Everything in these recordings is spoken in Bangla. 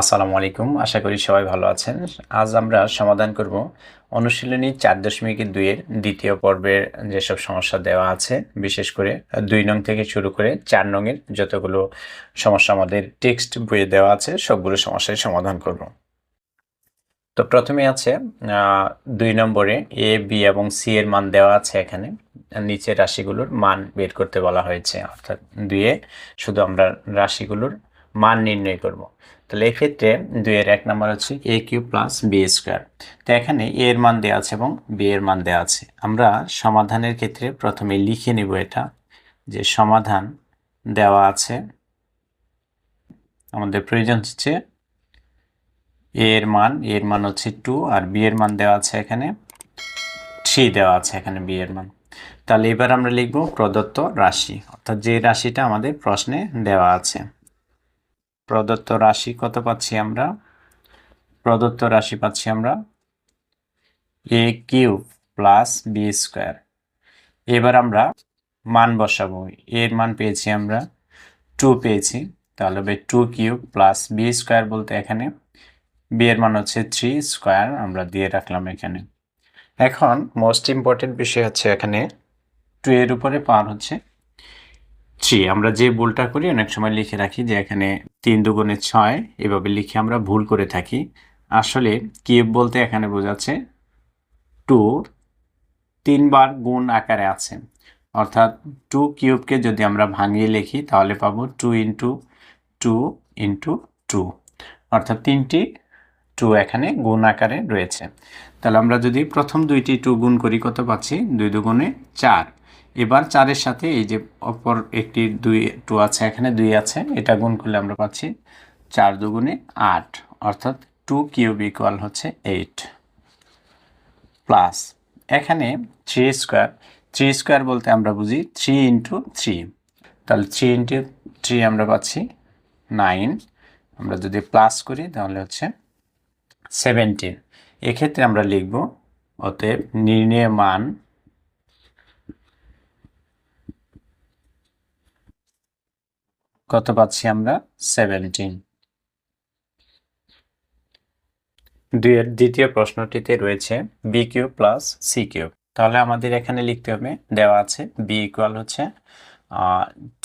আসসালামু আলাইকুম, আশা করি সবাই ভালো আছেন। আজ আমরা সমাধান করব অনুশীলনী চার দশমিক দুইয়ের দ্বিতীয় পর্বের যেসব সমস্যা দেওয়া আছে, বিশেষ করে দুই নং থেকে শুরু করে চার নংয়ের যতগুলো সমস্যা আমাদের টেক্সট বইয়ে দেওয়া আছে, সবগুলো সমস্যার সমাধান করব। তো প্রথমে আছে দুই নম্বরে এ, বি এবং সি এর মান দেওয়া আছে এখানে। নিচের রাশিগুলোর মান বের করতে বলা হয়েছে, অর্থাৎ দুইয়ে শুধু আমরা রাশিগুলোর মান নির্ণয় করব। তাহলে এই ক্ষেত্রে দুইয়ের এক নম্বর হচ্ছে A cube plus B square তো এখানে এ এর মান দেওয়া আছে এবং বি এর মান দেওয়া আছে। আমরা সমাধানের ক্ষেত্রে প্রথমে লিখে নেব এটা যে সমাধান দেওয়া আছে। আমাদের প্রয়োজন হচ্ছে এ এর মান এর মান হচ্ছে টু আর বি এর মান দেওয়া আছে এখানে। থ্রি দেওয়া আছে এখানে বি এর মান। তাহলে এবার আমরা লিখব প্রদত্ত রাশি। অর্থাৎ যে রাশিটা আমাদের প্রশ্নে দেওয়া আছে। প্রদত্ত রাশি কত পাচ্ছি আমরা? প্রদত্ত রাশি পাচ্ছি আমরা A cube plus B square. এবার আমরা মান বসাবো। এর মান পেয়েছি আমরা টু পেয়েছি। তাহলে হবে two cube plus B square বলতে এখানে। বি এর মান হচ্ছে থ্রি স্কোয়ার আমরা দিয়ে রাখলাম এখানে। এখন মোস্ট ইম্পর্টেন্ট বিষয় হচ্ছে এখানে টু এর উপরে পার হচ্ছে থ্রি আমরা যে ভুলটা করি অনেক সময় লিখে রাখি যে এখানে তিন দুগুণে ছয়, এভাবে লিখে আমরা ভুল করে থাকি। আসলে কিউব বলতে এখানে বোঝাচ্ছে টু তিনবার গুণ আকারে আছে। অর্থাৎ টু কিউবকে যদি আমরা ভাঙিয়ে লিখি তাহলে পাবো two into two into two. অর্থাৎ তিনটি টু এখানে গুণ আকারে রয়েছে। তাহলে আমরা যদি প্রথম দুইটি টু গুণ করি কত পাচ্ছি? দুই দুগুণে চার। এবার চারের সাথে এই যে অপর একটি দুই, টু আছে, এখানে দুই আছে, এটা গুণ করলে আমরা পাচ্ছি চার দুগুণে আট, অর্থাৎ টু কিউব ইকুয়াল হচ্ছে এইট প্লাস এখানে থ্রি স্কোয়ার থ্রি স্কোয়ার বলতে আমরা বুঝি থ্রি ইন্টু থ্রি তাহলে থ্রি ইন্টু থ্রি আমরা পাচ্ছি নাইন আমরা যদি প্লাস করি তাহলে হচ্ছে সেভেন্টিন এক্ষেত্রে আমরা লিখব, অতএব নির্ণয় মান কত পাচ্ছি আমরা? সেভেন্টিন দুইয়ের দ্বিতীয় প্রশ্নটিতে রয়েছে B cube plus C cube. তাহলে আমাদের এখানে লিখতে হবে, দেওয়া আছে বি ইকুয়াল হচ্ছে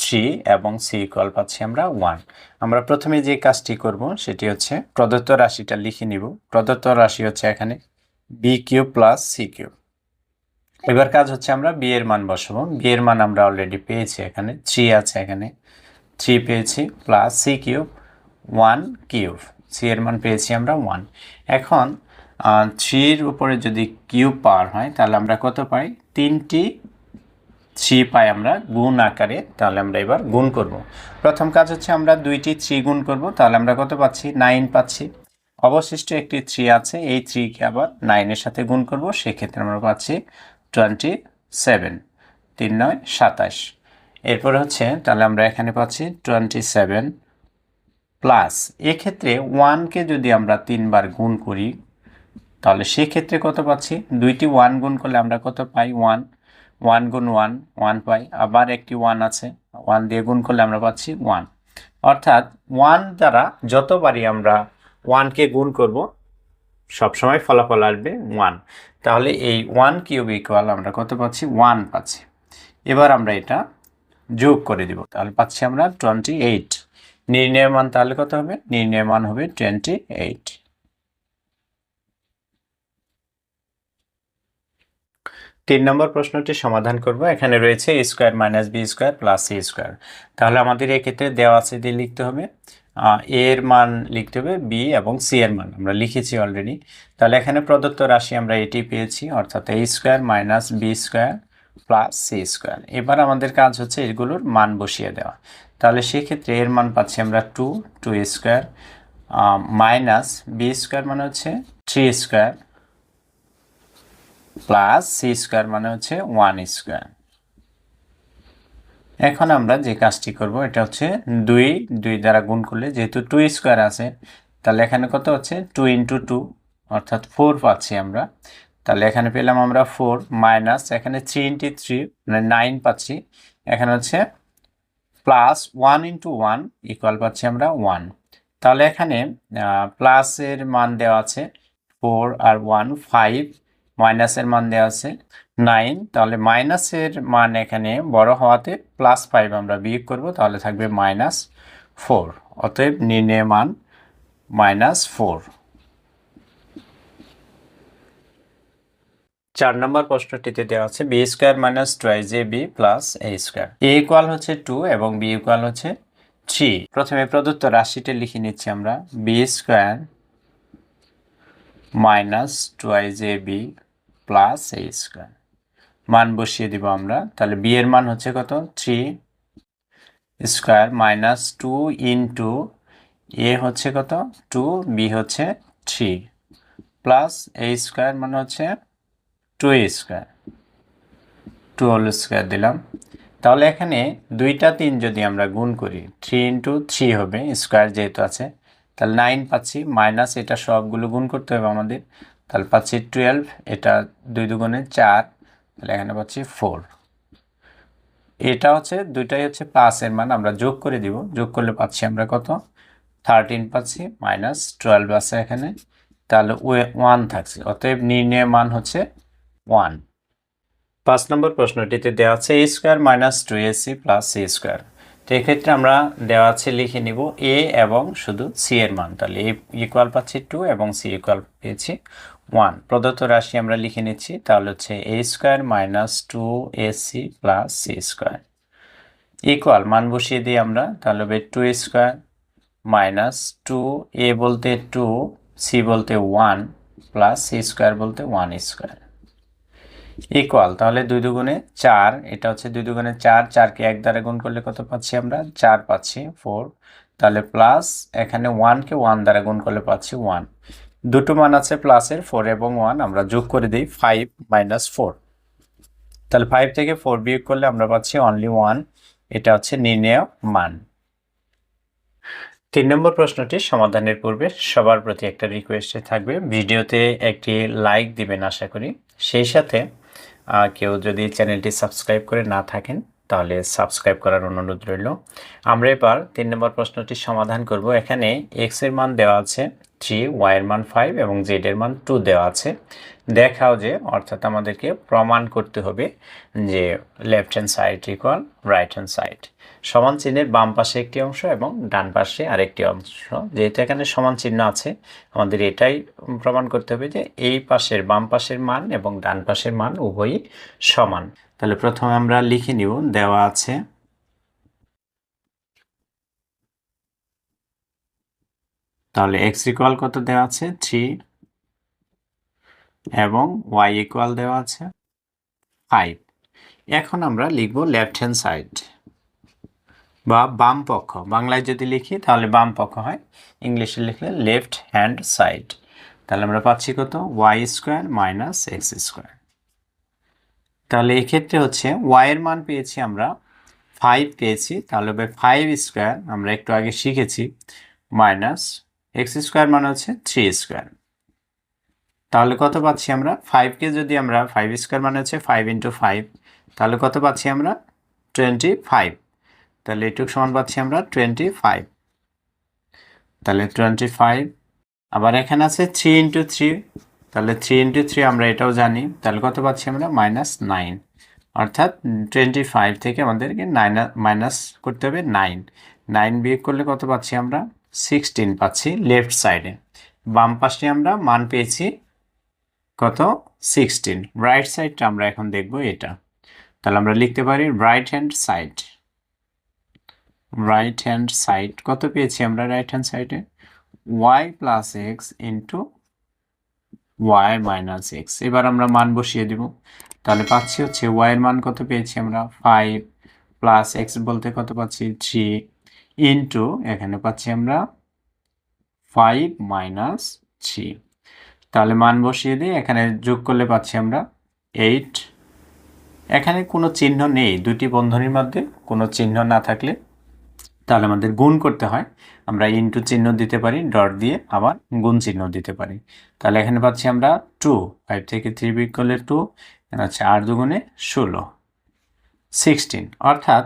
থ্রি এবং সি ইকুয়াল পাচ্ছি আমরা ওয়ান আমরা প্রথমে যে কাজটি করব সেটি হচ্ছে প্রদত্ত রাশিটা লিখে নিব। প্রদত্ত রাশি হচ্ছে এখানে B cube plus C cube. এবার কাজ হচ্ছে আমরা বি এর মান বসাবো। বি এর মান আমরা অলরেডি পেয়েছি এখানে। থ্রি আছে এখানে। থ্রি পেয়েছি plus C cube, one cube. C এর মান পেয়েছি আমরা ওয়ান। এখন থ্রির উপরে যদি কিউব পাওয়ার হয়, তাহলে আমরা কত পাই? তিনটি থ্রি পাই আমরা গুণ আকারে, তাহলে আমরা এবার গুণ করব। প্রথম কাজ হচ্ছে আমরা দুইটি থ্রি গুণ করব, তাহলে আমরা কত পাচ্ছি? নাইন পাচ্ছি। অবশিষ্ট একটি থ্রি আছে, এই থ্রিকে আবার নাইনের সাথে গুণ করব, সেক্ষেত্রে আমরা পাচ্ছি টোয়েন্টি সেভেন, তিন নয় সাতাশ। এরপর হচ্ছে, তাহলে আমরা এখানে পাচ্ছি টোয়েন্টি সেভেন প্লাস এক্ষেত্রে ওয়ানকে যদি আমরা তিনবার গুণ করি, তাহলে সেক্ষেত্রে কত পাচ্ছি? দুইটি ওয়ান গুণ করলে আমরা কত পাই? ওয়ান ওয়ান গুণ ওয়ান ওয়ান পাই। আবার একটি ওয়ান আছে। ওয়ান দিয়ে গুণ করলে আমরা পাচ্ছি ওয়ান অর্থাৎ ওয়ান দ্বারা যতবারই আমরা ওয়ানকে গুণ করব, সবসময় ফলাফল আসবে ওয়ান তাহলে এই ওয়ান কিউব ইকুয়াল আমরা কত পাচ্ছি? ওয়ান পাচ্ছি। এবার আমরা এটা যোগ করে দিব। তাহলে পাচ্ছি আমরা টোয়েন্টি এইট নির্ণয় মান তাহলে কত হবে? নির্ণয় মান হবে টোয়েন্টি এইট তিন নম্বর প্রশ্নটি সমাধান করব। এখানে রয়েছে A square minus B square plus C square তাহলে আমাদের এক্ষেত্রে দেওয়া আছে দিয়ে লিখতে হবে এর মান লিখতে হবে বি এবং সি এর মান। আমরা লিখেছি অলরেডি তাহলে এখানে প্রদত্ত রাশি আমরা এটি পেয়েছি, অর্থাৎ A square minus B square plus C square এবার আমাদের কাজ হচ্ছে এগুলোর মান বসিয়ে দেওয়া। তাহলে সেক্ষেত্রে এর মান পাচ্ছি আমরা two two square minus B square মানে হচ্ছে three square plus C square মানে হচ্ছে ওয়ান স্কোয়ার এখন আমরা যে কাজটি করব, এটা হচ্ছে দুই দুই দ্বারা গুণ করলে যেহেতু টু স্কোয়ার আছে, তাহলে এখানে কত হচ্ছে? টু ইন্টু টু অর্থাৎ ফোর পাচ্ছি আমরা। তাহলে এখানে পেলাম আমরা ফোর মাইনাস এখানে থ্রি ইন্টু থ্রি মানে নাইন পাচ্ছি। এখানে হচ্ছে plus one into one equal পাচ্ছি আমরা ওয়ান তাহলে এখানে প্লাসের মান দেওয়া আছে ফোর আর ওয়ান ফাইভ মাইনাসের মান দেওয়া আছে নাইন তাহলে মাইনাসের মান এখানে বড় হওয়াতে প্লাস ফাইভ আমরা বিয়োগ করব, তাহলে থাকবে মাইনাস ফোর অতএব নির্ণয় মান মাইনাস ফোর চার নম্বর প্রশ্নটিতে দেওয়া আছে B square minus twice A B plus A square A equal হচ্ছে টু এবং বি ইকুয়াল হচ্ছে থ্রি প্রথমে প্রদত্ত রাশিটা লিখে নিচ্ছি আমরা B square minus twice A B plus A square মান বসিয়ে দিব আমরা, তাহলে বি এর মান হচ্ছে কত? Three square minus two into A হচ্ছে কত? টু বি হচ্ছে থ্রি প্লাস এ স্কোয়ার মানে হচ্ছে two square, two whole square দিলাম। তাহলে এখানে দুইটা তিন যদি আমরা গুণ করি, থ্রি ইন্টু থ্রি হবে, স্কোয়ার যেহেতু আছে, তাহলে নাইন পাচ্ছি, মাইনাস এটা সবগুলো গুণ করতে হবে আমাদের, তাহলে পাচ্ছি টুয়েলভ, এটা দুই দুগুণে চার, তাহলে এখানে পাচ্ছি ফোর। এটা হচ্ছে, দুইটাই হচ্ছে প্লাসের মান, আমরা যোগ করে দিব, যোগ করলে পাচ্ছি আমরা কত? থার্টিন পাচ্ছি মাইনাস টুয়েলভ আছে এখানে, তাহলে ওয়ান থাকছে, অতএব নির্ণয় মান হচ্ছে ওয়ান। পাঁচ নম্বর প্রশ্নটিতে দেওয়া আছে A square minus two AC plus C square তো এক্ষেত্রে আমরা দেওয়া আছে লিখে নিব এ এবং শুধু সি এর মান। তাহলে এ ইকুয়াল পাচ্ছি টু এবং সি ইকুয়াল পেয়েছি ওয়ান প্রদত্ত রাশি আমরা লিখে নিচ্ছি, তাহলে হচ্ছে A square minus two AC plus C square equal মান বসিয়ে দিই আমরা, তাহলে হবে two square minus two A বলতে টু সি বলতে ওয়ান প্লাস সি স্কোয়ার বলতে ওয়ান স্কোয়ার ইকুয়াল তাহলে দুই দুগুণে চার, এটা হচ্ছে দুই দুগুণে চার, চারকে এক দ্বারা গুণ করলে কত পাচ্ছি আমরা? চার পাচ্ছি ফোর তাহলে প্লাস এখানে ওয়ানকে ওয়ান দ্বারা গুণ করলে পাচ্ছি ওয়ান দুটো মান আছে প্লাসের ফোর এবং ওয়ান আমরা যোগ করে দিই ফাইভ মাইনাস ফোর তাহলে ফাইভ থেকে ফোর বিয়োগ করলে আমরা পাচ্ছি অনলি ওয়ান এটা হচ্ছে নির্ণয় মান, তিন নম্বর প্রশ্নটি সমাধানের পূর্বে সবার প্রতি একটা রিকোয়েস্টে থাকবে, ভিডিওতে একটি লাইক দিবেন আশা করি, সেই সাথে কেউ যদি চ্যানেলটি সাবস্ক্রাইব করে না থাকেন, তাহলে সাবস্ক্রাইব করার অনুরোধ রইল। আমরা এবার তিন নম্বর প্রশ্নটি সমাধান করব। এখানে এক্সের মান দেওয়া আছে থ্রি ওয়াই এর মান ফাইভ এবং জেড এর মান টু দেওয়া আছে। দেখাও যে, অর্থাৎ আমাদেরকে প্রমাণ করতে হবে যে left hand side equal right hand side সমান চিহ্নের বাম পাশে একটি অংশ এবং ডান পাশে আরেকটি অংশ। যেহেতু এখানে সমান চিহ্ন আছে, আমাদের এটাই প্রমাণ করতে হবে যে এই পাশের বাম পাশের মান এবং ডান পাশের মান উভয়ই সমান। তাহলে প্রথমে আমরা লিখে নিব, দেওয়া আছে। তাহলে এক্স ইকুয়াল কত দেওয়া আছে? থ্রি এবং ওয়াই ইকুয়াল দেওয়া আছে ফাইভ এখন আমরা লিখব লেফট হ্যান্ড সাইড বা বাম পক্ষ। বাংলায় যদি লিখি, তাহলে বাম পক্ষ হয়। ইংলিশে লিখলে লেফট হ্যান্ড সাইড তাহলে আমরা পাচ্ছি কত? Y square minus X square তাহলে এক্ষেত্রে হচ্ছে ওয়াইয়ের মান পেয়েছি আমরা ফাইভ পেয়েছি। তাহলে ফাইভ স্কোয়ার আমরা একটু আগে শিখেছি। মাইনাস এক্স স্কোয়ার মানে হচ্ছে থ্রি স্কোয়ার তাহলে কত পাচ্ছি আমরা? ফাইভকে যদি আমরা ফাইভ স্কোয়ার মানে হচ্ছে ফাইভ ইন্টু ফাইভ তাহলে কত পাচ্ছি আমরা? টোয়েন্টি ফাইভ তাহলে এটুকু সমান পাচ্ছি আমরা টোয়েন্টি ফাইভ তাহলে টোয়েন্টি ফাইভ আবার এখানে আছে থ্রি ইন্টু থ্রি তাহলে থ্রি ইন্টু থ্রি আমরা এটাও জানি। তাহলে কত পাচ্ছি আমরা? মাইনাস নাইন অর্থাৎ টোয়েন্টি ফাইভ থেকে আমাদেরকে নাইন মাইনাস করতে হবে নাইন নাইন বিয়োগ করলে কত পাচ্ছি আমরা? সিক্সটিন পাচ্ছি লেফট সাইডে বাম পাশে আমরা মান পেয়েছি কত? সিক্সটিন রাইট সাইডটা আমরা এখন দেখব এটা। তাহলে আমরা লিখতে পারি right hand side right hand side কত পেয়েছি আমরা রাইট হ্যান্ড সাইডে Y plus X into Y minus X এবার আমরা মান বসিয়ে দিব। তাহলে পাচ্ছি হচ্ছে ওয়াই এর মান কত পেয়েছি আমরা? ফাইভ প্লাস এক্স বলতে কত পাচ্ছি? থ্রি ইন্টু এখানে পাচ্ছি আমরা ফাইভ মাইনাস থ্রি তাহলে মান বসিয়ে দিই এখানে যোগ করলে পাচ্ছি আমরা এইট এখানে কোনো চিহ্ন নেই, দুটি বন্ধনীর মধ্যে কোনো চিহ্ন না থাকলে তাহলে আমাদের গুণ করতে হয়। আমরা ইনটু চিহ্ন দিতে পারি ডট দিয়ে আবার গুণ চিহ্ন দিতে পারি। তাহলে এখানে পাচ্ছি আমরা টু ফাইভ থেকে থ্রি বিক করলে টু হচ্ছে আট দুগুণে ষোলো। সিক্সটিন অর্থাৎ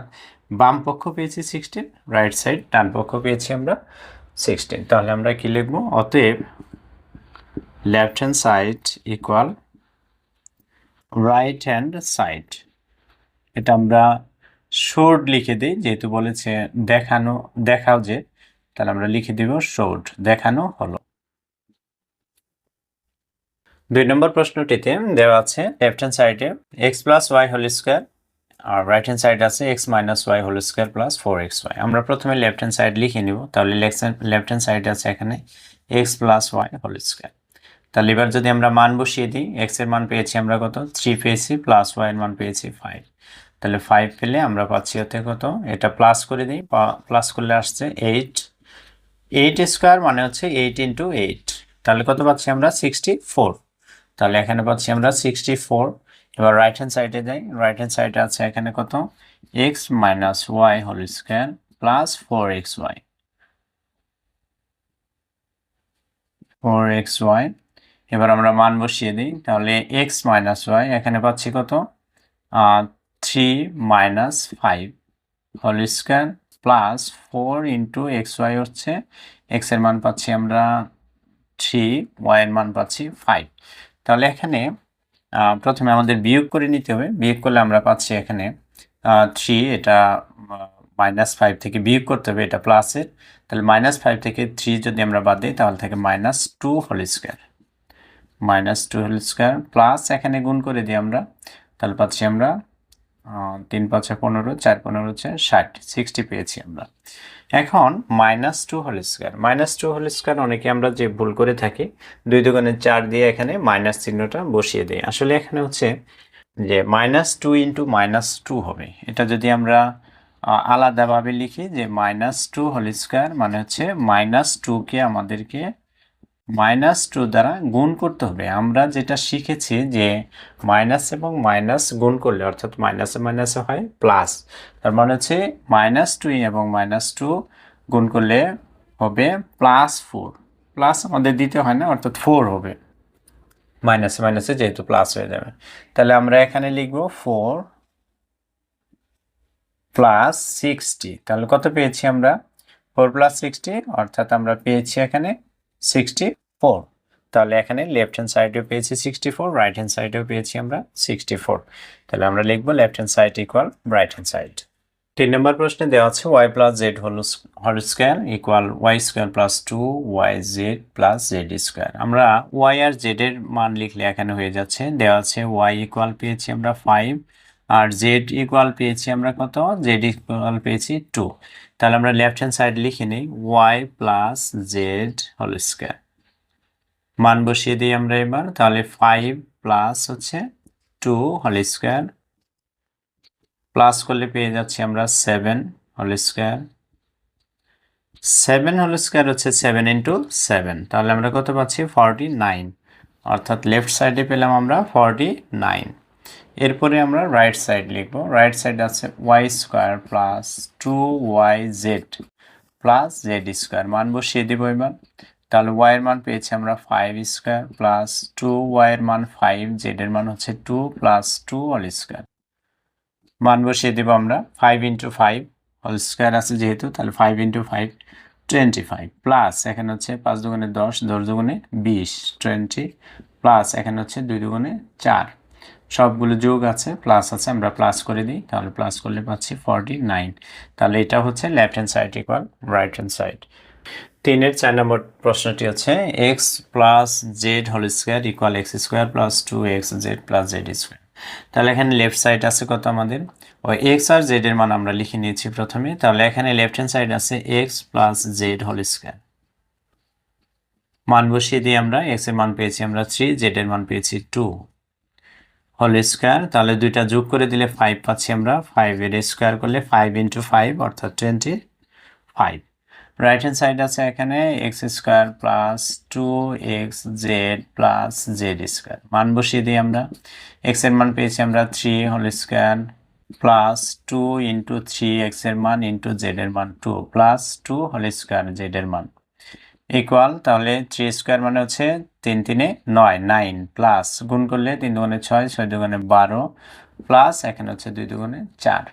বাম পক্ষ পেয়েছি সিক্সটিন রাইট সাইড ডান পক্ষ পেয়েছি আমরা সিক্সটিন তাহলে আমরা কি লিখব? অতএব left hand side equal right hand side এটা আমরা শোর্ড লিখে দিই, যেহেতু বলেছে দেখানো, দেখাও যে, তাহলে আমরা লিখে দিব শোর্ড দেখানো হলো। দুই নম্বর প্রশ্নটিতে দেওয়া আছে লেফট হ্যান্ড সাইডে X plus Y whole square আর রাইট হ্যান্ড সাইড আছে X minus Y whole square plus four X Y আমরা প্রথমে লেফট হ্যান্ড সাইড লিখে নিব, তাহলে লেফট হ্যান্ড সাইড আছে এখানে X plus Y whole square তাহলে এবার যদি আমরা মান বসিয়ে দিই এক্সের মান পেয়েছি আমরা কত? থ্রি পেয়েছি প্লাস ওয়াই এর মান পেয়েছি ফাইভ তাহলে ফাইভ পেলে আমরা পাচ্ছি হতে কত? এটা প্লাস করে দিই প্লাস করলে আসছে এইট এইট স্কোয়ার মানে হচ্ছে এইট ইন্টু এইট তাহলে কত পাচ্ছি আমরা? সিক্সটি ফোর তাহলে এখানে পাচ্ছি আমরা সিক্সটি ফোর এবার রাইট হ্যান্ড সাইডে যাই। রাইট হ্যান্ড সাইডে আছে এখানে কত? X minus Y whole square plus four X Y four X Y এবার আমরা মান বসিয়ে দিই। তাহলে এক্স মাইনাস ওয়াই এখানে পাচ্ছি কত? Three minus five whole square plus four into X Y হচ্ছে এক্সের মান পাচ্ছি আমরা থ্রি ওয়াই এর মান পাচ্ছি ফাইভ তাহলে এখানে প্রথমে আমাদের বিয়োগ করে নিতে হবে। বিয়োগ করলে আমরা পাচ্ছি এখানে থ্রি এটা মাইনাস ফাইভ থেকে বিয়োগ করতে হবে, এটা প্লাসের তাহলে মাইনাস ফাইভ থেকে থ্রি যদি আমরা বাদ দিই, তাহলে থেকে minus two whole square minus two whole square plus এখানে গুণ করে দিই আমরা, তাহলে পাচ্ছি আমরা তিন পাঁচে পনেরো, চার পনেরো হচ্ছে ষাট সিক্সটি পেয়েছি আমরা। এখন minus two whole square minus two whole square অনেকে আমরা যে ভুল করে থাকি, দুই দোকানে চার দিয়ে এখানে মাইনাস চিহ্নটা বসিয়ে দিই। আসলে এখানে হচ্ছে যে minus two into minus two হবে। এটা যদি আমরা আলাদাভাবে লিখি যে মাইনাস টু হোল স্কোয়ার মানে হচ্ছে মাইনাস টুকে আমাদেরকে মাইনাস টু দ্বারা গুণ করতে হবে। আমরা যেটা শিখেছি যে মাইনাস এবং মাইনাস গুণ করলে, অর্থাৎ মাইনাসে মাইনাসে হয় প্লাস, তার মানে হচ্ছে মাইনাস টু এবং মাইনাস টু গুণ করলে হবে প্লাস ফোর। প্লাস আমাদের দিতে হয় না, অর্থাৎ ফোর হবে। মাইনাসে মাইনাসে যেহেতু প্লাস হয়ে যাবে। তাহলে আমরা এখানে লিখব ফোর প্লাস সিক্সটি। তাহলে কত পেয়েছি আমরা? ফোর প্লাস সিক্সটি, অর্থাৎ আমরা পেয়েছি এখানে সিক্সটি। ফোর তাহলে এখানে লেফট হ্যান্ড সাইডেও পেয়েছি সিক্সটি ফোর রাইট হ্যান্ড সাইডেও পেয়েছি আমরা সিক্সটি ফোর তাহলে আমরা লিখব left hand side equal right hand side তিন নম্বর প্রশ্নে দেওয়া আছে ওয়াই প্লাস জেড হল whole square equal Y square plus two Y Z plus Z square আমরা ওয়াই আর জেড এর মান লিখলে এখানে হয়ে যাচ্ছে। দেওয়া আছে ওয়াই ইকুয়াল পেয়েছি আমরা ফাইভ আর জেড ইকুয়াল পেয়েছি আমরা কত? জেড ইকুয়াল পেয়েছি টু তাহলে আমরা লেফট হ্যান্ড সাইড লিখে নিই Y plus Z whole square মান বসিয়ে দিই আমরা এবার, তাহলে ফাইভ প্লাস হচ্ছে টু হোল স্কোয়ার প্লাস করলে পেয়ে যাচ্ছি আমরা seven whole square seven whole square হচ্ছে সেভেন ইন্টু সেভেন তাহলে আমরা কত পাচ্ছি? ফর্টি নাইন অর্থাৎ লেফট সাইডে পেলাম আমরা ফর্টি নাইন এরপরে আমরা রাইট সাইড লিখব রাইট সাইড আছে Y square plus two Y Z plus Z square মান বসিয়ে দিব এবার। তাহলে ওয়াই এর মান পেয়েছি আমরা five square plus two Y এর মান ফাইভ জেড এর মান হচ্ছে two plus two all square মান বসিয়ে দেবো আমরা five into five all square আছে যেহেতু, তাহলে five into five twenty five plus এখানে হচ্ছে পাঁচ দুগুণে দশ দশ দুগুণে বিশ টোয়েন্টি প্লাস এখানে হচ্ছে দুই দুগুণে চার। সবগুলো যোগ আছে প্লাস আছে, আমরা প্লাস করে দিই, তাহলে প্লাস করলে পাচ্ছি ফর্টি নাইন তাহলে এটা হচ্ছে left hand side equal right hand side তিনের চার নম্বর প্রশ্নটি হচ্ছে X plus Z whole square equal X square plus two X Z plus Z square তাহলে এখানে লেফট সাইড আছে কত আমাদের? ওই এক্স আর জেড এর মান আমরা লিখে নিয়েছি প্রথমে। তাহলে এখানে লেফট হ্যান্ড সাইড আছে X plus Z whole square মান বসিয়ে দিয়ে আমরা এক্সের মান পেয়েছি আমরা থ্রি জেড এর মান পেয়েছি টু হোল স্কোয়ার তাহলে দুইটা যোগ করে দিলে ফাইভ পাচ্ছি আমরা। ফাইভ এর স্কোয়ার করলে ফাইভ ইন্টু ফাইভ অর্থাৎ twenty five right hand side আছে এখানে X square plus two X Z plus Z square মান বসিয়ে দিই আমরা। এক্সের মান পেয়েছি আমরা three whole square plus two into three এক্সের মান ইন্টু জেড এর মান two plus two whole square Z এর মান। ইকুয়াল তাহলে থ্রি স্কোয়ার মানে হচ্ছে তিন তিনে নয় নাইন প্লাস গুণ করলে তিন দুগুণে ছয় ছয় দুগুণে বারো প্লাস এখানে হচ্ছে দুই দুগুণে চার।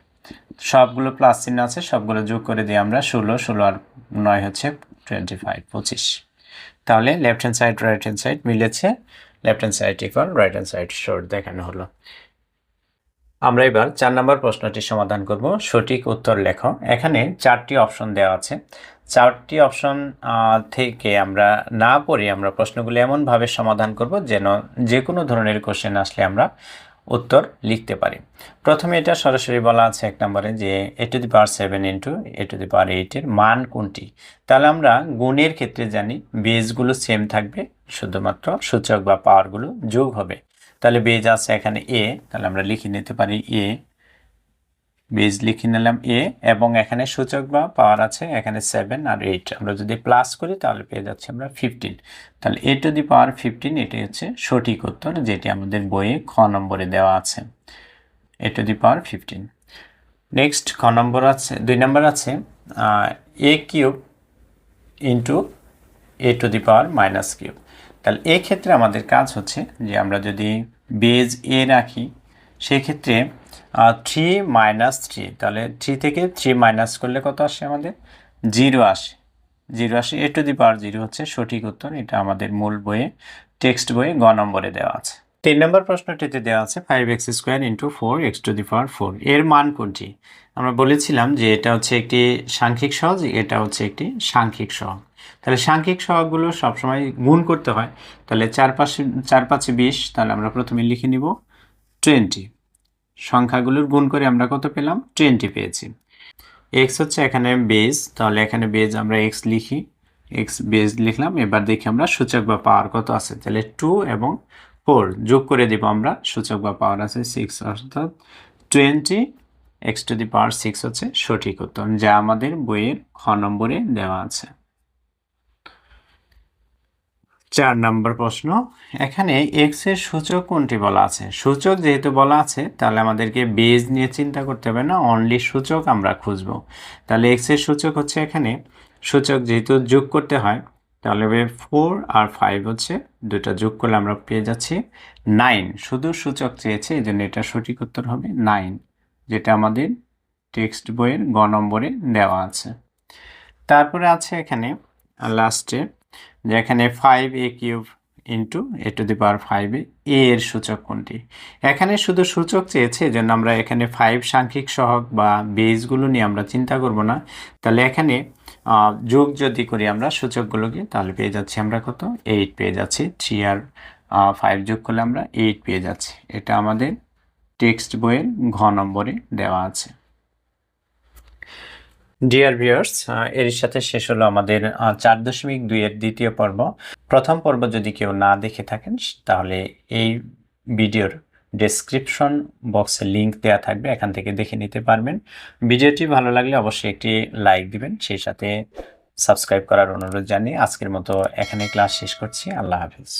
সবগুলো প্লাস চিহ্ন আছে, সবগুলো যোগ করে দিই আমরা ষোলো ষোলো আর নয় হচ্ছে টোয়েন্টি ফাইভ পঁচিশ। তাহলে left hand side right hand side মিলেছে left hand side equal right hand side short দেখানো হলো। আমরা এবার চার নম্বর প্রশ্নটি সমাধান করব, সঠিক উত্তর লেখো। এখানে চারটি অপশন দেওয়া আছে। চারটি অপশন থেকে আমরা না পড়ে আমরা প্রশ্নগুলো এমনভাবে সমাধান করব যেন যে কোনো ধরনের কোশ্চেন আসলে আমরা উত্তর লিখতে পারি। প্রথমে এটা সরাসরি বলা আছে এক নম্বরে যে a to the power seven into a to the power এইটের মান কোনটি? তাহলে আমরা গুণের ক্ষেত্রে জানি বেজগুলো সেম থাকবে, শুধুমাত্র সূচক বা পাওয়ারগুলো যোগ হবে। তাহলে বেজ আছে এখানে এ তাহলে আমরা লিখে নিতে পারি এ বেজ লিখে নিলাম এ এবং এখানে সূচক বা পাওয়ার আছে এখানে সেভেন আর এইট আমরা যদি প্লাস করি, তাহলে পেয়ে যাচ্ছি আমরা ফিফটিন তাহলে এ টু দি পাওয়ার ফিফটিন এটি হচ্ছে সঠিক উত্তর, যেটি আমাদের বইয়ে খ নম্বরে দেওয়া আছে। A to the power fifteen next খ নম্বর আছে, দুই নম্বর আছে a cube into a to the power minus cube তাহলে এক্ষেত্রে আমাদের কাজ হচ্ছে যে আমরা যদি বেজ এ রাখি, সেক্ষেত্রে থ্রি মাইনাস থ্রি তাহলে থ্রি থেকে থ্রি মাইনাস করলে কত আসে আমাদের? জিরো আসে। জিরো আসে এ টু দি পাওয়ার জিরো হচ্ছে সঠিক উত্তর। এটা আমাদের মূল বইয়ে টেক্সট বইয়ে গ নম্বরে দেওয়া আছে। তিন নম্বর প্রশ্নটিতে দেওয়া আছে five x square into four x to the power four এর মান কোনটি? আমরা বলেছিলাম যে এটা হচ্ছে একটি সাংখ্যিক সহজ, এটা হচ্ছে একটি সাংখ্যিক সহগ। তাহলে সাংখ্যিক সহগগুলো সবসময় গুণ করতে হয়। তাহলে চার পাশে চার পাঁচে বিশ, তাহলে আমরা প্রথমে লিখে নিব টোয়েন্টি সংখ্যাগুলোর গুণ করে আমরা কত পেলাম? টোয়েন্টি পেয়েছি। এক্স হচ্ছে এখানে বেজ তাহলে এখানে বেজ আমরা এক্স লিখি। এক্স বেজ লিখলাম, এবার দেখি আমরা সূচক বা পাওয়ার কত আছে। তাহলে টু এবং ফোর যোগ করে দিব আমরা, সূচক বা পাওয়ার আছে সিক্স অর্থাৎ twenty x to the power six হচ্ছে সঠিক উত্তর, যা আমাদের বইয়ের খ নম্বরে দেওয়া আছে। চার নম্বর প্রশ্ন। এখানে এক্সের সূচক কোনটি বলা আছে? সূচক যেহেতু বলা আছে, তাহলে আমাদেরকে বেজ নিয়ে চিন্তা করতে হবে না অনলি সূচক আমরা খুঁজবো। তাহলে এক্সের সূচক হচ্ছে এখানে। সূচক যেহেতু যোগ করতে হয়, তাহলে ফোর আর ফাইভ হচ্ছে দুটা যোগ করলে আমরা পেয়ে যাচ্ছি নাইন শুধু সূচক চেয়েছে এই জন্য এটা সঠিক উত্তর হবে নাইন যেটা আমাদের টেক্সট বইয়ের গ নম্বরে দেওয়া আছে। তারপরে আছে এখানে লাস্টে যে এখানে five a cube into a to the power five a এর সূচক কোনটি? এখানে শুধু সূচক চেয়েছে জন্য আমরা এখানে ফাইভ সাংখ্যিক সহগ বা বেজগুলো নিয়ে আমরা চিন্তা করব না। তাহলে এখানে যোগ যদি করি আমরা সূচকগুলোকে, তাহলে পেয়ে যাচ্ছি আমরা কত? এইট পেয়ে যাচ্ছি। থ্রি আর ফাইভ যোগ করলে আমরা এইট পেয়ে যাচ্ছি। এটা আমাদের টেক্সট বইয়ের ঘ নম্বরে দেওয়া আছে। ডিয়ার ভিউয়ার্স এর সাথে শেষ হলো আমাদের চার দশমিক দুইয়ের দ্বিতীয় পর্ব। প্রথম পর্ব যদি কেউ না দেখে থাকেন তাহলে এই ভিডিওর ডেসক্রিপশন বক্সে লিংক দেওয়া থাকবে, এখান থেকে দেখে নিতে পারবেন। ভিডিওটি ভালো লাগলে অবশ্যই একটি লাইক দিবেন, সেই সাথে সাবস্ক্রাইব করার অনুরোধ জানিয়ে আজকের মতো এখানে ক্লাস শেষ করছি। আল্লাহ হাফিজ।